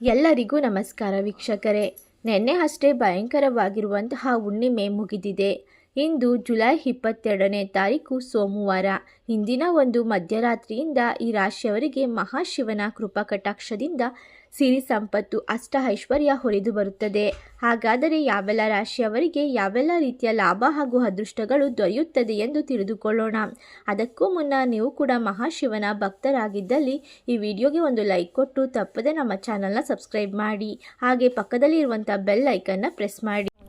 ಎಲ್ಲರಿಗೂ ನಮಸ್ಕಾರ ವೀಕ್ಷಕರೇ. ನಿನ್ನೆ ಅಷ್ಟೇ ಭಯಂಕರವಾಗಿರುವಂತಹ ಹುಣ್ಣಿಮೆ ಮುಗಿದಿದೆ. ಇಂದು ಜುಲೈ ಇಪ್ಪತ್ತೆರಡನೇ ತಾರೀಕು ಸೋಮವಾರ. ಇಂದಿನ ಒಂದು ಮಧ್ಯರಾತ್ರಿಯಿಂದ ಈ ರಾಶಿಯವರಿಗೆ ಮಹಾಶಿವನ ಕೃಪಾ ಕಟಾಕ್ಷದಿಂದ ಸಿರಿ ಸಂಪತ್ತು ಅಷ್ಟ ಐಶ್ವರ್ಯ ಹೊರಿದು ಬರುತ್ತದೆ. ಹಾಗಾದರೆ ಯಾವೆಲ್ಲ ರಾಶಿಯವರಿಗೆ ಯಾವೆಲ್ಲ ರೀತಿಯ ಲಾಭ ಹಾಗೂ ಅದೃಷ್ಟಗಳು ದೊರೆಯುತ್ತದೆ ಎಂದು ತಿಳಿದುಕೊಳ್ಳೋಣ. ಅದಕ್ಕೂ ಮುನ್ನ ನೀವು ಕೂಡ ಮಹಾಶಿವನ ಭಕ್ತರಾಗಿದ್ದಲ್ಲಿ ಈ ವಿಡಿಯೋಗೆ ಒಂದು ಲೈಕ್ ಕೊಟ್ಟು ತಪ್ಪದೆ ನಮ್ಮ ಚಾನಲ್ನ ಸಬ್ಸ್ಕ್ರೈಬ್ ಮಾಡಿ. ಹಾಗೆ ಪಕ್ಕದಲ್ಲಿ ಇರುವಂಥ ಬೆಲ್ ಐಕನ್ನ ಪ್ರೆಸ್ ಮಾಡಿ.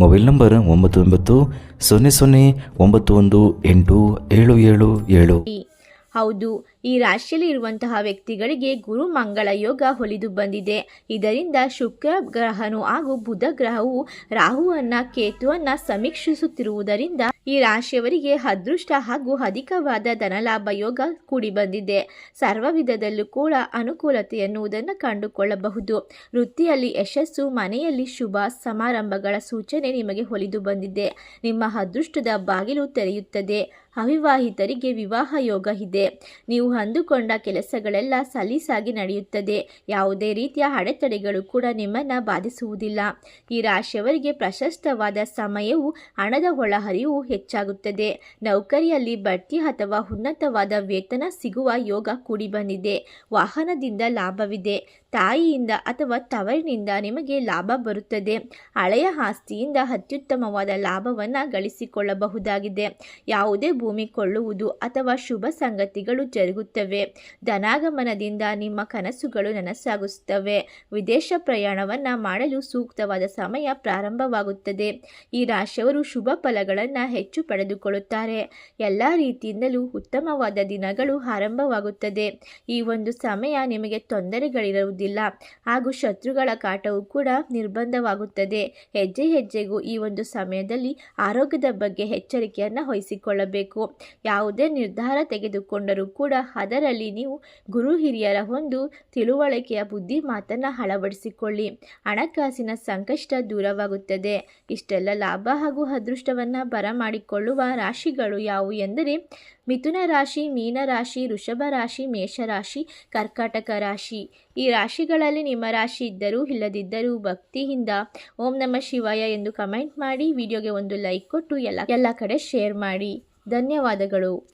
ಮೊಬೈಲ್ ನಂಬರ್ ಒಂಬತ್ತು ಒಂಬತ್ತು ಸೊನ್ನೆ ಸೊನ್ನೆ ಒಂಬತ್ತು ಒಂದು ಎಂಟು ಏಳು ಏಳು ಏಳು. ಹೌದು. ಈ ರಾಶಿಯಲ್ಲಿ ಇರುವಂತಹ ವ್ಯಕ್ತಿಗಳಿಗೆ ಗುರು ಮಂಗಳ ಯೋಗ ಹೊಲಿದು ಬಂದಿದೆ. ಇದರಿಂದ ಶುಕ್ರ ಗ್ರಹನು ಹಾಗೂ ಬುಧ ಗ್ರಹವು ರಾಹುವನ್ನ, ಕೇತುವನ್ನ ಸಮೀಕ್ಷಿಸುತ್ತಿರುವುದರಿಂದ ಈ ರಾಶಿಯವರಿಗೆ ಅದೃಷ್ಟ ಹಾಗೂ ಅಧಿಕವಾದ ಧನಲಾಭ ಯೋಗ ಕೂಡಿ ಬಂದಿದೆ. ಸರ್ವ ವಿಧದಲ್ಲೂ ಕೂಡ ಅನುಕೂಲತೆ ಎನ್ನುವುದನ್ನು ಕಂಡುಕೊಳ್ಳಬಹುದು. ವೃತ್ತಿಯಲ್ಲಿ ಯಶಸ್ಸು, ಮನೆಯಲ್ಲಿ ಶುಭ ಸಮಾರಂಭಗಳ ಸೂಚನೆ ನಿಮಗೆ ಹೊಲಿದು ಬಂದಿದೆ. ನಿಮ್ಮ ಅದೃಷ್ಟದ ಬಾಗಿಲು ತೆರೆಯುತ್ತದೆ. ಅವಿವಾಹಿತರಿಗೆ ವಿವಾಹ ಯೋಗ ಇದೆ. ನೀವು ಅಂದುಕೊಂಡ ಕೆಲಸಗಳೆಲ್ಲ ಸಲೀಸಾಗಿ ನಡೆಯುತ್ತದೆ. ಯಾವುದೇ ರೀತಿಯ ಅಡೆತಡೆಗಳು ಕೂಡ ನಿಮ್ಮನ್ನು ಬಾಧಿಸುವುದಿಲ್ಲ. ಈ ರಾಶಿಯವರಿಗೆ ಪ್ರಶಸ್ತವಾದ ಸಮಯವು, ಹಣದ ಒಳಹರಿವು ಹೆಚ್ಚಾಗುತ್ತದೆ. ನೌಕರಿಯಲ್ಲಿ ಬಡ್ತಿ ಅಥವಾ ಉನ್ನತವಾದ ವೇತನ ಸಿಗುವ ಯೋಗ ಕೂಡಿ ಬಂದಿದೆ ವಾಹನದಿಂದ ಲಾಭವಿದೆ. ತಾಯಿಯಿಂದ ಅಥವಾ ತವರಿನಿಂದ ನಿಮಗೆ ಲಾಭ ಬರುತ್ತದೆ. ಹಳೆಯ ಆಸ್ತಿಯಿಂದ ಅತ್ಯುತ್ತಮವಾದ ಲಾಭವನ್ನು ಗಳಿಸಿಕೊಳ್ಳಬಹುದಾಗಿದೆ. ಯಾವುದೇ ಭೂಮಿ ಕೊಳ್ಳುವುದು ಅಥವಾ ಶುಭ ಸಂಗತಿಗಳು ಜರುಗುತ್ತವೆ ಧನಾಗಮನದಿಂದ ನಿಮ್ಮ ಕನಸುಗಳು ನನಸಾಗುತ್ತವೆ. ವಿದೇಶ ಪ್ರಯಾಣವನ್ನು ಮಾಡಲು ಸೂಕ್ತವಾದ ಸಮಯ ಪ್ರಾರಂಭವಾಗುತ್ತದೆ. ಈ ರಾಶಿಯವರು ಶುಭ ಫಲಗಳನ್ನು ಹೆಚ್ಚು ಪಡೆದುಕೊಳ್ಳುತ್ತಾರೆ. ಎಲ್ಲ ರೀತಿಯಿಂದಲೂ ಉತ್ತಮವಾದ ದಿನಗಳು ಆರಂಭವಾಗುತ್ತದೆ. ಈ ಒಂದು ಸಮಯ ನಿಮಗೆ ತೊಂದರೆಗಳಿರುವುದಿಲ್ಲ. ಹಾಗೂ ಶತ್ರುಗಳ ಕಾಟವು ಕೂಡ ನಿರ್ಬಂಧವಾಗುತ್ತದೆ. ಹೆಜ್ಜೆ ಹೆಜ್ಜೆಗೂ ಈ ಒಂದು ಸಮಯದಲ್ಲಿ ಆರೋಗ್ಯದ ಬಗ್ಗೆ ಎಚ್ಚರಿಕೆಯನ್ನು ವಹಿಸಿಕೊಳ್ಳಬೇಕು. ಯಾವುದೇ ನಿರ್ಧಾರ ತೆಗೆದುಕೊಂಡರೂ ಕೂಡ ಅದರಲ್ಲಿ ನೀವು ಗುರು ಹಿರಿಯರ ಒಂದು ತಿಳುವಳಿಕೆಯ ಬುದ್ಧಿ ಮಾತನ್ನು ಅಳವಡಿಸಿಕೊಳ್ಳಿ. ಹಣಕಾಸಿನ ಸಂಕಷ್ಟ ದೂರವಾಗುತ್ತದೆ. ಇಷ್ಟೆಲ್ಲ ಲಾಭ ಹಾಗೂ ಅದೃಷ್ಟವನ್ನು ಬರಮಾಡಿಕೊಳ್ಳುವ ರಾಶಿಗಳು ಯಾವುವು ಎಂದರೆ ಮಿಥುನ ರಾಶಿ, ಮೀನ ರಾಶಿ, ವೃಷಭ ರಾಶಿ ಮೇಷರಾಶಿ ಕರ್ಕಾಟಕ ರಾಶಿ. ಈ ರಾಶಿಗಳಲ್ಲಿ ನಿಮ್ಮ ರಾಶಿ ಇದ್ದರೂ ಇಲ್ಲದಿದ್ದರೂ ಭಕ್ತಿಯಿಂದ ಓಂ ನಮ ಶಿವಾಯ ಎಂದು ಕಮೆಂಟ್ ಮಾಡಿ, ವಿಡಿಯೋಗೆ ಒಂದು ಲೈಕ್ ಕೊಟ್ಟು ಎಲ್ಲ ಎಲ್ಲ ಕಡೆ ಶೇರ್ ಮಾಡಿ. ಧನ್ಯವಾದಗಳು.